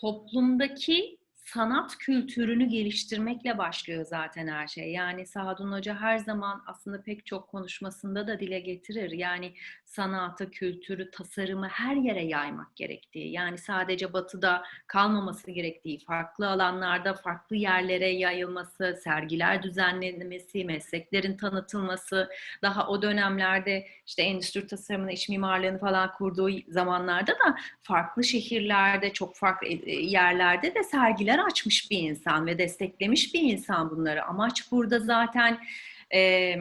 toplumdaki sanat kültürünü geliştirmekle başlıyor zaten her şey. Yani Sadun Hoca her zaman aslında pek çok konuşmasında da dile getirir. Yani sanatı, kültürü, tasarımı her yere yaymak gerektiği. Yani sadece batıda kalmaması gerektiği, farklı alanlarda, farklı yerlere yayılması, sergiler düzenlenmesi, mesleklerin tanıtılması, daha o dönemlerde işte endüstri tasarımını, iç mimarlığını falan kurduğu zamanlarda da farklı şehirlerde, çok farklı yerlerde de sergiler açmış bir insan ve desteklemiş bir insan bunları. Amaç burada zaten e,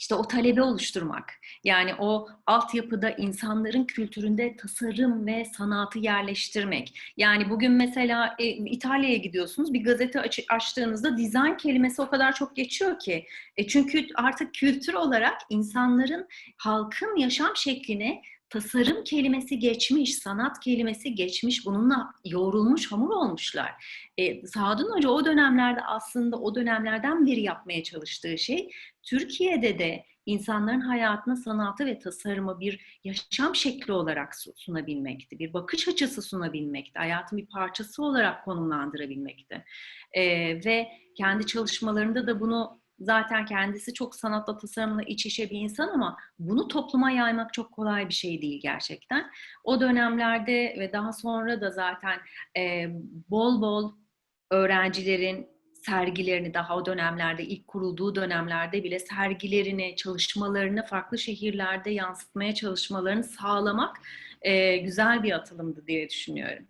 işte o talebi oluşturmak. Yani o altyapıda insanların kültüründe tasarım ve sanatı yerleştirmek. Yani bugün mesela e, İtalya'ya gidiyorsunuz bir gazete aç, açtığınızda dizayn kelimesi o kadar çok geçiyor ki. E, çünkü artık kültür olarak insanların halkın yaşam şekline tasarım kelimesi geçmiş, sanat kelimesi geçmiş, bununla yoğrulmuş, hamur olmuşlar. E, Sadun Hoca o dönemlerde aslında o dönemlerden beri yapmaya çalıştığı şey, Türkiye'de de insanların hayatına sanatı ve tasarımı bir yaşam şekli olarak sunabilmekti, bir bakış açısı sunabilmekti, hayatın bir parçası olarak konumlandırabilmekti. E, ve kendi çalışmalarında da bunu zaten kendisi çok sanatla tasarımla iç içe bir insan ama bunu topluma yaymak çok kolay bir şey değil gerçekten. O dönemlerde ve daha sonra da zaten e, bol bol öğrencilerin sergilerini daha o dönemlerde ilk kurulduğu dönemlerde bile sergilerini, çalışmalarını farklı şehirlerde yansıtmaya çalışmalarını sağlamak e, güzel bir atılımdı diye düşünüyorum.